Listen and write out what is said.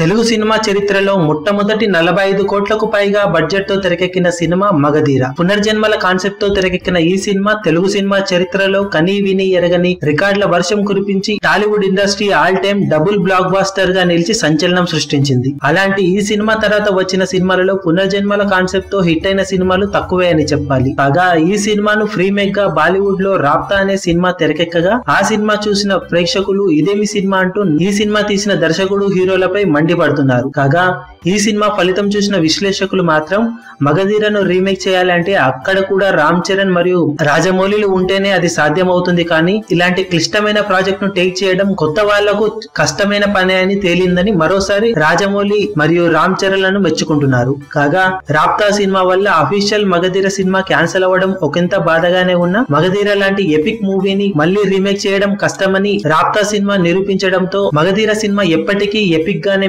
Telugu cinema చరిత్రలో మొట్టమొదటి నలభై ఐదు కోట్లకు పైగా బడ్జెట్తో తెరకెక్కిన సినిమా మగధీర. పునర్జన్మల కాన్సెప్ట్తో తెరకెక్కిన ఈ సినిమా తెలుగు సినిమా చరిత్రలో కనీ విని ఎరగని రికార్డుల వర్షం కురిపించి Tollywood industry all time double block బాస్టర్గా నిలిచి సంచలనం సృష్టించింది. అలాంటి ఈ సినిమా తర్వాత వచ్చిన సినిమాలలో పునర్జన్మల కాన్సెప్ట్తో హిట్ అయిన సినిమాలు తక్కువే అని చెప్పాలి. కాగా ఈ సినిమాను ఫ్రీ మేక్గా బాలీవుడ్లో రాప్తా అనే సినిమా తెరకెక్కగా ఆ సినిమా చూసిన ప్రేక్షకులు ఇదేమి సినిమా అంటూ ఈ సినిమా తీసిన దర్శకుడు హీరోలపై మండిపడుతున్నారు కాగా ఈ సినిమా ఫలితం చూసిన విశ్లేషకులు మాత్రం మగధీరను రీమేక్ చేయాలంటే అక్కడ కూడా రామ్ చరణ్ మరియు రాజమౌళిలు ఉంటేనే అది సాధ్యమవుతుంది. కానీ ఇలాంటి క్లిష్టమైన ప్రాజెక్ట్ను టేక్ చేయడం కొత్త వాళ్ళకు కష్టమైన పని అని తేలిందని మరోసారి రాజమౌళి మరియు రామ్ చరణ్లను మెచ్చుకుంటున్నారు. కాగా రాప్తా సినిమా వల్ల అఫీషియల్ మగధీర సినిమా క్యాన్సిల్ అవ్వడం ఒకంత బాధగానే ఉన్న మగధీర లాంటి ఎపిక్ మూవీని మళ్ళీ రీమేక్ చేయడం కష్టమని రాప్తా సినిమా నిరూపించడంతో మగధీర సినిమా ఎప్పటికీ ఎపిక్ గానే